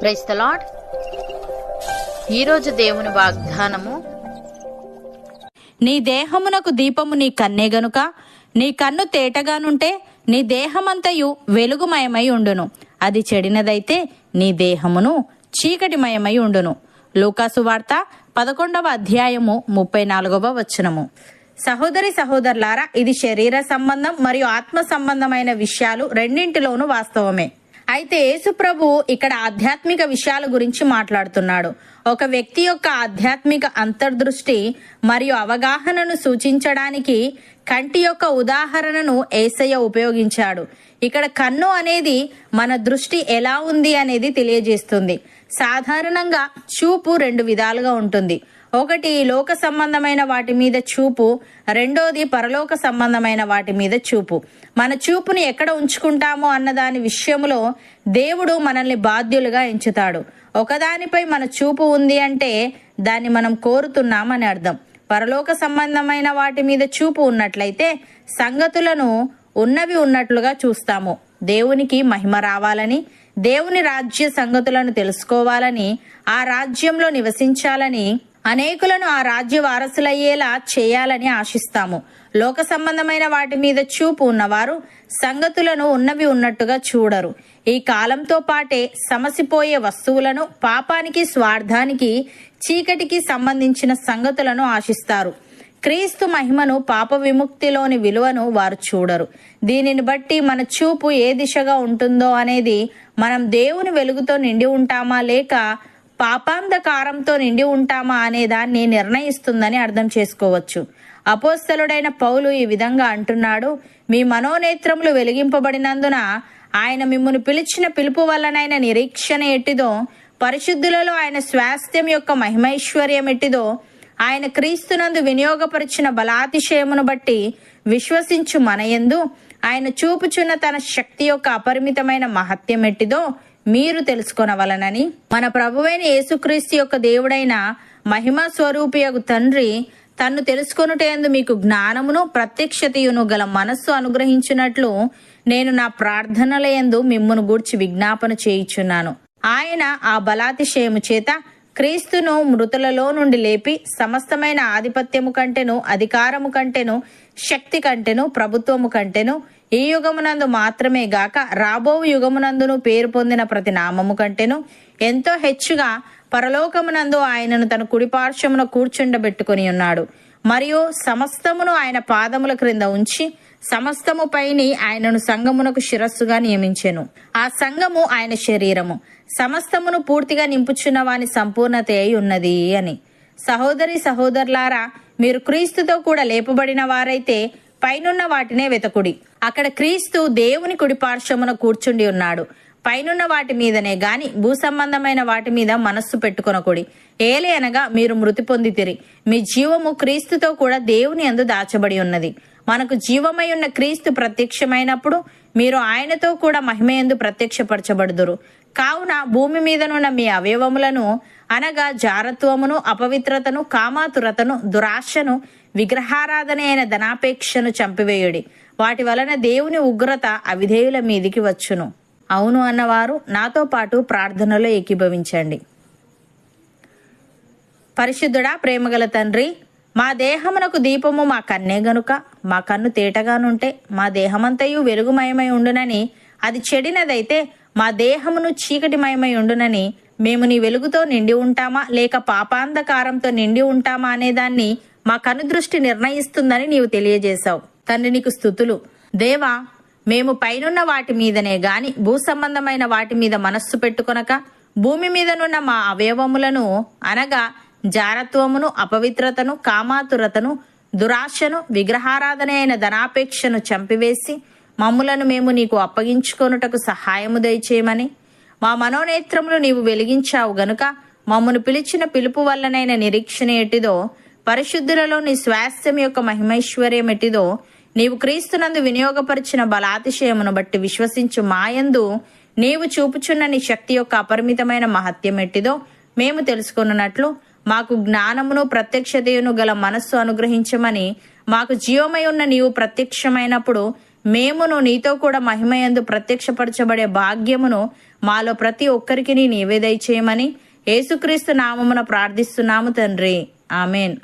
Price the lord ఈరోజు దేవుని వాగ్దానము నీ దేహమునకు దీపము నీ కన్నే గనుక నీ కన్ను తేటగానుంటే నీ దేహమంతయు వెలుగుమయమై ఉండును. అది చెడినదైతే నీ దేహమును చీకటిమయమై ఉండును. లూకాసు వార్త పదకొండవ అధ్యాయము ముప్పై నాలుగవ వచనము. సహోదరి సహోదరులారా ఇది శరీర సంబంధం మరియు ఆత్మ సంబంధమైన విషయాలు రెండింటిలోనూ వాస్తవమే. అయితే యేసుప్రభు ఇక్కడ ఆధ్యాత్మిక విషయాల గురించి మాట్లాడుతున్నాడు. ఒక వ్యక్తి యొక్క ఆధ్యాత్మిక అంతర్దృష్టి మరియు అవగాహనను సూచించడానికి కంటి యొక్క ఉదాహరణను ఏసయ్య ఉపయోగించాడు. ఇక్కడ కన్ను అనేది మన దృష్టి ఎలా ఉంది అనేది తెలియజేస్తుంది. సాధారణంగా చూపు రెండు విధాలుగా ఉంటుంది. ఒకటి లోక సంబంధమైన వాటి మీద చూపు రెండోది పరలోక సంబంధమైన వాటి మీద చూపు. మన చూపుని ఎక్కడ ఉంచుకుంటామో అన్నదాని విషయంలో దేవుడు మనల్ని బాధ్యులుగా ఎంచుతాడు. ఒకదానిపై మన చూపు ఉంది అంటే దాన్ని మనం కోరుతున్నామని అర్థం. పరలోక సంబంధమైన వాటి మీద చూపు ఉన్నట్లయితే సంగతులను ఉన్నవి ఉన్నట్లుగా చూస్తాము. దేవునికి మహిమ రావాలని దేవుని రాజ్య సంగతులను తెలుసుకోవాలని ఆ రాజ్యంలో నివసించాలని అనేకులను ఆ రాజ్య వారసులయ్యేలా చేయాలని ఆశిస్తాము. లోక సంబంధమైన వాటి మీద చూపు ఉన్నవారు సంగతులను ఉన్నవి ఉన్నట్టుగా చూడరు. ఈ కాలంతో పాటే సమసిపోయే వస్తువులను పాపానికి స్వార్థానికి చీకటికి సంబంధించిన సంగతులను ఆశిస్తారు. క్రీస్తు మహిమను పాప విముక్తిలోని విలువను వారు చూడరు. దీనిని బట్టి మన చూపు ఏ దిశగా ఉంటుందో అనేది మనం దేవుని వెలుగుతో నిండి ఉంటామా లేక పాపాంధకారంతో నిండి ఉంటామా అనే దాన్ని నిర్ణయిస్తుందని అర్థం చేసుకోవచ్చు. అపోస్తలుడైన పౌలు ఈ విధంగా అంటున్నాడు మీ మనోనేత్రములు వెలిగింపబడినందున ఆయన మిమ్మల్ని పిలిచిన పిలుపు వల్లనైన నిరీక్షణ ఎట్టిదో పరిశుద్ధులలో ఆయన స్వాస్థ్యం యొక్క మహిమైశ్వర్యం ఎట్టిదో ఆయన క్రీస్తునందు వినియోగపరిచిన బలాతిశయమును బట్టి విశ్వసించు మనయందు ఆయన చూపుచున్న తన శక్తి యొక్క అపరిమితమైన మహత్యం ఎట్టిదో మీరు తెలుసుకొనవలనని. మన ప్రభువైన యేసుక్రీస్తు యొక్క దేవుడైన మహిమ స్వరూపియకు తండ్రి తన్ను తెలుసుకొనుటేందు మీకు జ్ఞానమును ప్రత్యక్షతయును గల మనస్సు అనుగ్రహించినట్లు నేను నా ప్రార్థనలయందు మిమ్మును గూర్చి విజ్ఞాపన చేయుచున్నాను. ఆయన ఆ బలాతిశయము చేత క్రీస్తును మృతులలో నుండి లేపి సమస్తమైన ఆధిపత్యము కంటెను అధికారము కంటెను శక్తి కంటెను ప్రభుత్వము కంటెను ఈ యుగమునందు మాత్రమే గాక రాబో యుగమునందును పేరు పొందిన ప్రతి నామము కంటేను. ఎంతో హెచ్చుగా పరలోకమునందు ఆయనను తన కుడిపార్శ్వమున కూర్చుండబెట్టుకొని ఉన్నాడు. మరియు సమస్తమును ఆయన పాదముల క్రింద ఉంచి సమస్తము పైని ఆయనను సంగమునకు శిరస్సుగా నియమించెను. ఆ సంఘము ఆయన శరీరము. సమస్తమును పూర్తిగా నింపుచున్న వాని సంపూర్ణత అయి ఉన్నది అని. సహోదరి సహోదరులారా మీరు క్రీస్తుతో కూడా లేపబడిన వారైతే పైనున్న వాటినే వెతకుడి. అక్కడ క్రీస్తు దేవుని కుడి పార్శ్వమున కూర్చుండి ఉన్నాడు. పైనున్న వాటి మీదనే గాని భూ సంబంధమైన వాటి మీద మనస్సు పెట్టుకొనకుడి. ఏలే అనగా మీరు మృతి పొందితిరి. మీ జీవము క్రీస్తుతో కూడా దేవుని అందు దాచబడి ఉన్నది. మనకు జీవమై ఉన్న క్రీస్తు ప్రత్యక్షమైనప్పుడు మీరు ఆయనతో కూడా మహిమయందు ప్రత్యక్షపరచబడుదురు. కావున భూమి మీదనున్న మీ అవయవములను అనగా జారత్వమును అపవిత్రతను కామాతురతను దురాశను విగ్రహారాధన అయిన ధనాపేక్షను చంపివేయుడి. వాటి వలన దేవుని ఉగ్రత అవిధేయుల మీదికి వచ్చును. అవును అన్నవారు నాతో పాటు ప్రార్థనలో ఏకీభవించండి. పరిశుద్ధుడా ప్రేమగల తండ్రి మా దేహమునకు దీపము మా కన్నే గనుక మా కన్ను తేటగానుంటే మా దేహమంతయు వెలుగుమయమై ఉండునని అది చెడినదైతే మా దేహమును చీకటిమయమై ఉండునని మేము నీ వెలుగుతో నిండి ఉంటామా లేక పాపాంధకారంతో నిండి ఉంటామా అనేదాన్ని మా కనుదృష్టి నిర్ణయిస్తుందని నీవు తెలియజేశావు. తండ్రి నీకు స్థుతులు. దేవా మేము పైనున్న వాటి మీదనే గాని భూ సంబంధమైన వాటి మీద మనస్సు పెట్టుకొనక భూమి మీదనున్న మా అవయవములను అనగా జారత్వమును అపవిత్రతను కామాతురతను దురాశను విగ్రహారాధన అయిన ధనాపేక్షను చంపివేసి మమ్ములను మేము నీకు అప్పగించుకొనుటకు సహాయము దయచేయమని మా మనోనేత్రములు నీవు వెలిగించావు గనుక మమ్మను పిలిచిన పిలుపు వల్లనైన నిరీక్షణ ఎటిదో పరిశుద్ధులలో నీ స్వాస్థ్యం యొక్క మహిమైశ్వర్యం ఎటిదో నీవు క్రీస్తునందు వినియోగపరిచిన బలాతిశయమును బట్టి విశ్వసించు మాయందు నీవు చూపుచున్న నీ శక్తి యొక్క అపరిమితమైన మహత్యం ఎట్టిదో మేము తెలుసుకున్నట్లు మాకు జ్ఞానమును ప్రత్యక్షతయును గల మనస్సు అనుగ్రహించమని మాకు జీవమై ఉన్న నీవు ప్రత్యక్షమైనప్పుడు మేమును నీతో కూడా మహిమయందు ప్రత్యక్షపరచబడే భాగ్యమును మాలో ప్రతి ఒక్కరికి నీ నివేదయ చేయమని యేసుక్రీస్తు నామమున ప్రార్థిస్తున్నాము తండ్రి. ఆమెన్.